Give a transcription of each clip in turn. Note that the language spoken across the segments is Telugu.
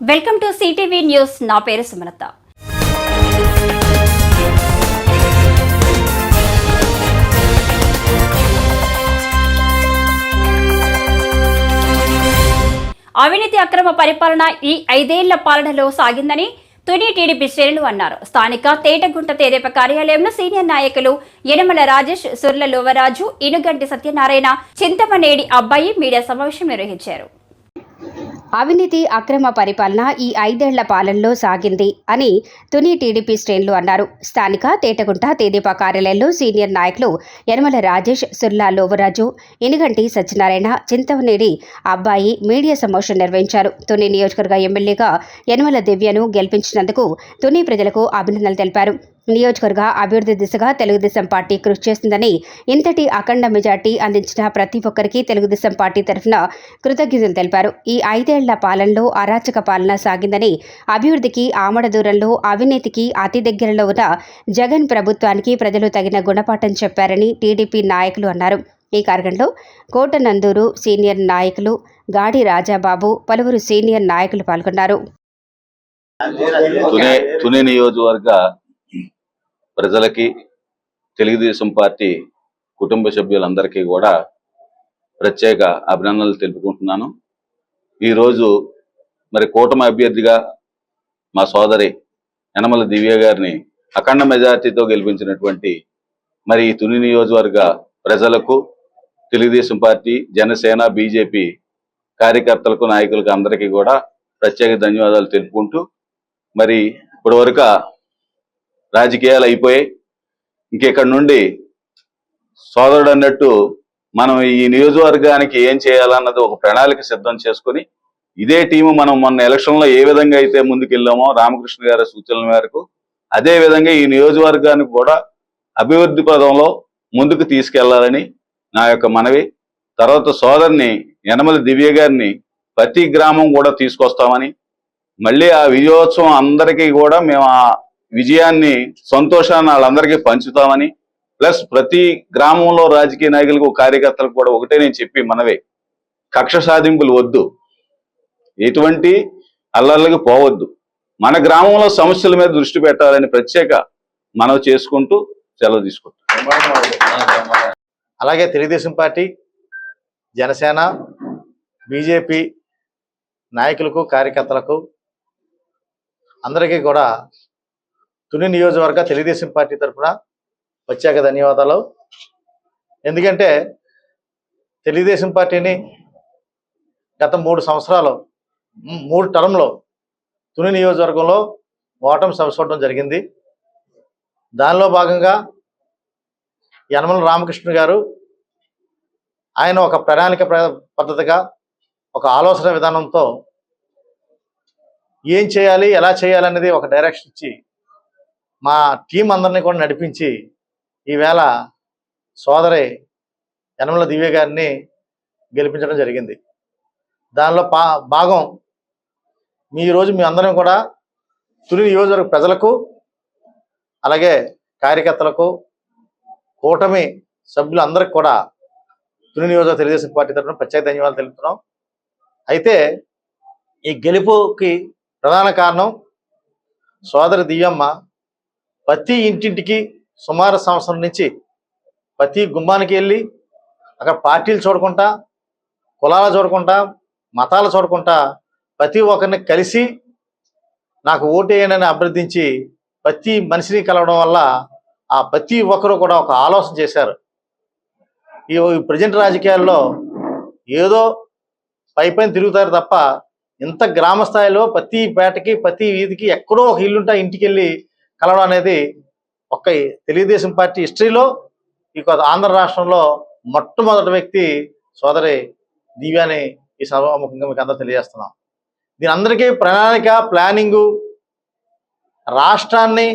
వెల్కమ్ టు సిటీవీ న్యూస్ నా పేరు సుమలత. అవినీతి అక్రమ పరిపాలన ఈ ఐదేళ్ళ పాలనలో సాగిందని తుని టీడీపీ శ్రేణులు అన్నారు. స్థానిక తేటగుంట తెదేప కార్యాలయంలో సీనియర్ నాయకులు యనమల రాజేష్ సుర్ల లోవరాజు ఇనుగంటి సత్యనారాయణ చింతమనేడి అబ్బాయి మీడియా సమావేశం నిర్వహించారు. అవినీతి అక్రమ పరిపాలన ఈ ఐదేళ్ళ పాలనలో సాగింది అని తుని టీడీపీ శ్రేణులు అన్నారు. స్థానిక తేటగుంట తేదీపా కార్యాలయంలో సీనియర్ నాయకులు యనమల రాజేష్ సుర్లా లోవరాజు ఇనుగంటి సత్యనారాయణ చింతవనేడి అబ్బాయి మీడియా సమావేశం నిర్వహించారు. తుని నియోజకవర్గ ఎమ్మెల్యేగా యనమల దివ్యను గెలిపించినందుకు తుని ప్రజలకు అభినందనలు తెలిపారు. నియోజకవర్గ అభివృద్ధి దిశగా తెలుగుదేశం పార్టీ కృషి చేస్తుందని ఇంతటి అఖండ మెజార్టీ అందించిన ప్రతి ఒక్కరికి తెలుగుదేశం పార్టీ తరఫున కృతజ్ఞతలు తెలిపారు. ఈ ఐదేళ్ళ పాలనలో అరాచక పాలన సాగిందని అభివృద్ధికి ఆమడ దూరంలో అవినీతికి అతి దగ్గరలో ఉన్న జగన్ ప్రభుత్వానికి ప్రజలు తగిన గుణపాఠం చెప్పారని టీడీపీ నాయకులు అన్నారు. ఈ కార్యక్రమంలో కోటనందూరు సీనియర్ నాయకులు గాడి రాజాబాబు పలువురు సీనియర్ నాయకులు పాల్గొన్నారు. తునే తునే నియోజకవర్గ ప్రజలకి తెలుగుదేశం పార్టీ కుటుంబ సభ్యులందరికీ కూడా ప్రత్యేక అభినందనలు తెలుపుకుంటున్నాను. ఈరోజు మరి కూటమి అభ్యర్థిగా మా సోదరి యనమల దివ్య గారిని అఖండ మెజార్టీతో గెలిపించినటువంటి మరి ఈ తుని నియోజకవర్గ ప్రజలకు తెలుగుదేశం పార్టీ జనసేన బీజేపీ కార్యకర్తలకు నాయకులకు అందరికీ కూడా ప్రత్యేక ధన్యవాదాలు తెలుపుకుంటూ మరి ఇప్పటివరకు రాజకీయాలు అయిపోయాయి ఇంకెక్కడి నుండి? సోదరుడు అన్నట్టు మనం ఈ నియోజకవర్గానికి ఏం చేయాలన్నది ఒక ప్రణాళిక సిద్ధం చేసుకొని ఇదే టీము మనం మొన్న ఎలక్షన్లో ఏ విధంగా అయితే ముందుకెళ్ళామో రామకృష్ణ గారి సూచనల మేరకు అదే విధంగా ఈ నియోజకవర్గానికి కూడా అభివృద్ధి పదంలో ముందుకు తీసుకెళ్ళాలని నా యొక్క మనవి. తర్వాత సోదరిని యనమల దివ్య గారిని ప్రతి గ్రామం కూడా తీసుకొస్తామని మళ్ళీ ఆ విజయోత్సవం అందరికీ కూడా మేము విజయాన్ని సంతోషాన్ని వాళ్ళందరికీ పంచుతామని ప్లస్ ప్రతి గ్రామంలో రాజకీయ నాయకులకు కార్యకర్తలకు కూడా ఒకటే నేను చెప్పి మనవే కక్ష సాధింపులు వద్దు. ఎటువంటి అల్లర్లకి పోవద్దు. మన గ్రామంలో సమస్యల మీద దృష్టి పెట్టాలని ప్రత్యేక మనవి చేసుకుంటూ సెలవు తీసుకుంటాం అలాగే తెలుగుదేశం పార్టీ జనసేన బీజేపీ నాయకులకు కార్యకర్తలకు అందరికీ కూడా తుని నియోజకవర్గ తెలుగుదేశం పార్టీ తరఫున వచ్చాక ధన్యవాదాలు. ఎందుకంటే తెలుగుదేశం పార్టీని గత మూడు సంవత్సరాలు మూడు టర్మ్లో తుని నియోజకవర్గంలో ఓటమి సవసుకోవడం జరిగింది. దానిలో భాగంగా యనమల రామకృష్ణ గారు ఆయన ఒక ప్రణాళిక ప్ర- పద్ధతిగా ఒక ఆలోచన విధానంతో ఏం చేయాలి ఎలా చేయాలి అనేది ఒక డైరెక్షన్ ఇచ్చి మా టీం అందరినీ కూడా నడిపించి ఈవేళ సోదరి యనమల దివ్య గారిని గెలిపించడం జరిగింది. దానిలో పా భాగం మీ రోజు మీ అందరం కూడా తుని నియోజకవర్గ ప్రజలకు అలాగే కార్యకర్తలకు కూటమి సభ్యులందరికీ కూడా తుని నియోజక తెలుగుదేశం పార్టీ తరఫున ప్రత్యేక ధన్యవాదాలు తెలుపుతున్నాం. అయితే ఈ గెలుపుకి ప్రధాన కారణం సోదరి దివ్యమ్మ ప్రతి ఇంటింటికి సుమారు సంవత్సరం నుంచి ప్రతి గుమ్మానికి వెళ్ళి అక్కడ పార్టీలు చూడకుండా కులాలు చూడకుండా మతాలు చూడకుండా ప్రతి ఒక్కరిని కలిసి నాకు ఓటేయనని అభ్యర్థించి ప్రతి మనిషిని కలవడం వల్ల ఆ ప్రతి ఒక్కరూ కూడా ఒక ఆలోచన చేశారు. ఈ ప్రజెంట్ రాజకీయాల్లో ఏదో పై పైన తిరుగుతారు తప్ప ఇంత గ్రామ స్థాయిలో ప్రతి పేటకి ప్రతి వీధికి ఎక్కడో ఒక ఇల్లుంటే ఇంటికి వెళ్ళి కలవడం అనేది ఒక్క తెలుగుదేశం పార్టీ హిస్టరీలో ఈ ఆంధ్ర రాష్ట్రంలో మొట్టమొదటి వ్యక్తి సోదరి దివ్యాని ఈ సభాముఖంగా మీకు అందరూ తెలియజేస్తున్నాం. దీని అందరికీ ప్రణాళిక ప్లానింగు రాష్ట్రాన్ని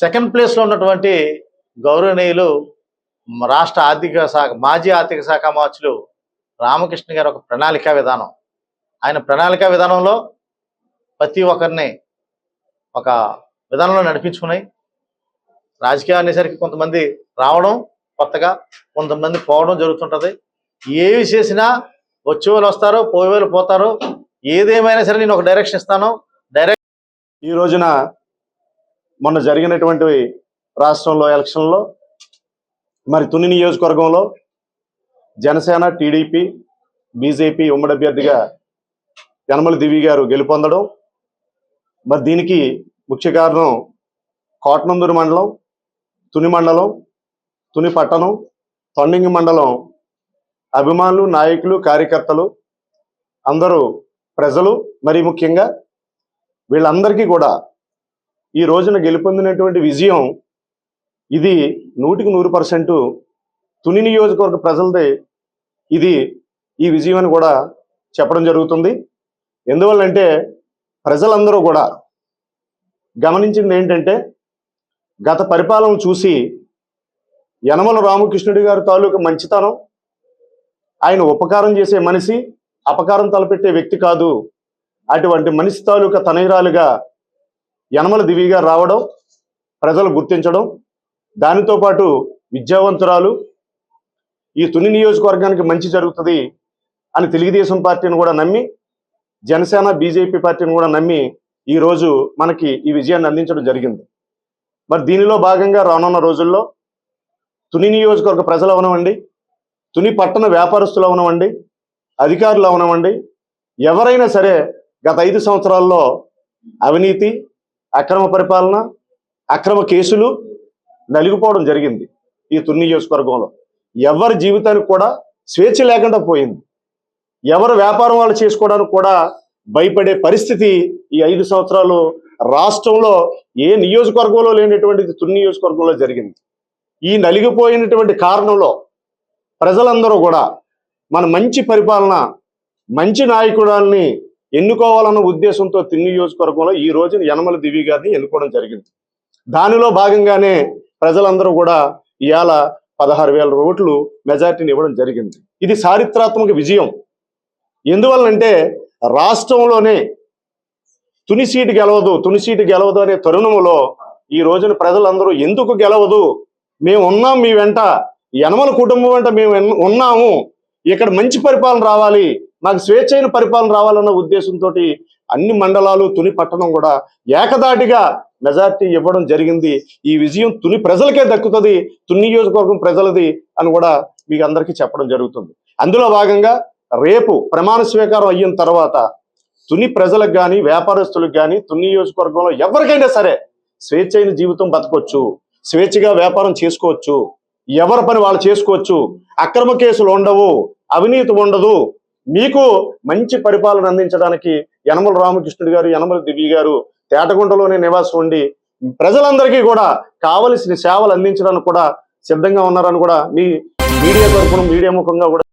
సెకండ్ ప్లేస్లో ఉన్నటువంటి గౌరవనీయులు రాష్ట్ర ఆర్థిక శాఖ మాజీ ఆర్థిక శాఖ మార్చులు రామకృష్ణ గారు ఒక ప్రణాళిక విధానం. ఆయన ప్రణాళిక విధానంలో ప్రతి ఒక్కరిని ఒక విధానంలో నడిపించుకున్నాయి. రాజకీయం అనేసరికి కొంతమంది రావడం కొత్తగా కొంతమంది పోవడం జరుగుతుంటుంది. ఏవి చేసినా వచ్చే వాళ్ళు వస్తారు పోయేవాళ్ళు పోతారో పోతారు ఏదేమైనా సరే నేను ఒక డైరెక్షన్ ఇస్తాను. డైరెక్ట్ ఈ రోజున మొన్న జరిగినటువంటి రాష్ట్రంలో ఎలక్షన్లో మరి తుని నియోజకవర్గంలో జనసేన టీడీపీ బీజేపీ ఉమ్మడి అభ్యర్థిగా యనమల దివి గారు గెలుపొందడం మరి దీనికి ముఖ్య కారణం కోటనందూరు మండలం తుని మండలం తుని పట్టణం తొండింగి మండలం. అభిమానులు నాయకులు కార్యకర్తలు అందరూ ప్రజలు మరి ముఖ్యంగా వీళ్ళందరికీ కూడా ఈ రోజున గెలుపొందినటువంటి విజయం ఇది నూటికి నూరు పర్సెంట్ తుని నియోజకవర్గ ప్రజలదే ఇది ఈ విజయం అని కూడా చెప్పడం జరుగుతుంది. ఎందువల్లంటే ప్రజలందరూ కూడా గమనించింది ఏంటంటే గత పరిపాలన చూసి యనమల రామకృష్ణుడి గారి తాలూకు మంచితనం ఆయన ఉపకారం చేసే మనిషి అపకారం తలపెట్టే వ్యక్తి కాదు. అటువంటి మనిషి తాలూకా తనయురాలుగా యనమల దివిగా రావడం ప్రజలు గుర్తించడం దానితో పాటు విద్యావంతురాలు ఈ తుని నియోజకవర్గానికి మంచి జరుగుతుంది అని తెలుగుదేశం పార్టీని కూడా నమ్మి జనసేన బీజేపీ పార్టీని కూడా నమ్మి ఈ రోజు మనకి ఈ విజయాన్ని అందించడం జరిగింది. మరి దీనిలో భాగంగా రానున్న రోజుల్లో తుని నియోజకవర్గ ప్రజలు అవనవండి తుని పట్టణ వ్యాపారస్తులు అవనవండి అధికారులు అవనవండి ఎవరైనా సరే గత ఐదు సంవత్సరాల్లో అవినీతి అక్రమ పరిపాలన అక్రమ కేసులు నలిగిపోవడం జరిగింది ఈ తుని నియోజకవర్గంలో. ఎవరి జీవితానికి కూడా స్వేచ్ఛ లేకుండా పోయింది. ఎవరు వ్యాపారం వాళ్ళు చేసుకోవడానికి కూడా భయపడే పరిస్థితి ఈ ఐదు సంవత్సరాలు రాష్ట్రంలో ఏ నియోజకవర్గంలో లేనటువంటి తుని నియోజకవర్గంలో జరిగింది. ఈ నలిగిపోయినటువంటి కారణంలో ప్రజలందరూ కూడా మన మంచి పరిపాలన మంచి నాయకుడాన్ని ఎన్నుకోవాలన్న ఉద్దేశంతో తిన్ని నియోజకవర్గంలో ఈ రోజున యనమల దివి గారిని ఎన్నుకోవడం జరిగింది. దానిలో భాగంగానే ప్రజలందరూ కూడా ఇవాళ పదహారు వేల ఓట్లు మెజార్టీని ఇవ్వడం జరిగింది. ఇది చారిత్రాత్మక విజయం. ఎందువల్లంటే రాష్ట్రంలోనే తుని సీటు గెలవదు తుని సీటు గెలవదు అనే తరుణంలో ఈ రోజున ప్రజలందరూ ఎందుకు గెలవదు? మేము ఉన్నాం మీ వెంట యనమల కుటుంబం వెంట మేము ఉన్నాము. ఇక్కడ మంచి పరిపాలన రావాలి మాకు స్వేచ్ఛైన పరిపాలన రావాలన్న ఉద్దేశంతో అన్ని మండలాలు తుని పట్టణం కూడా ఏకదాటిగా మెజార్టీ ఇవ్వడం జరిగింది. ఈ విజయం తుని ప్రజలకే దక్కుతుంది తుని నియోజకవర్గం ప్రజలది అని కూడా మీకు అందరికీ చెప్పడం జరుగుతుంది. అందులో భాగంగా రేపు ప్రమాణ స్వీకారం అయిన తర్వాత తుని ప్రజలకు కానీ వ్యాపారస్తులకు కానీ తుని నియోజకవర్గంలో ఎవరికైనా సరే స్వేచ్ఛైన జీవితం బతకొచ్చు స్వేచ్ఛగా వ్యాపారం చేసుకోవచ్చు ఎవరి పని వాళ్ళు చేసుకోవచ్చు అక్రమ కేసులు ఉండవు అవినీతి ఉండదు. మీకు మంచి పరిపాలన అందించడానికి యనమల రామకృష్ణుడు గారు యనమల దివ్య గారు తేటగుంటలోనే నివాసం ఉండి ప్రజలందరికీ కూడా కావలసిన సేవలు అందించడానికి కూడా సిద్ధంగా ఉన్నారని కూడా మీ మీడియా తరఫున మీడియా ముఖంగా కూడా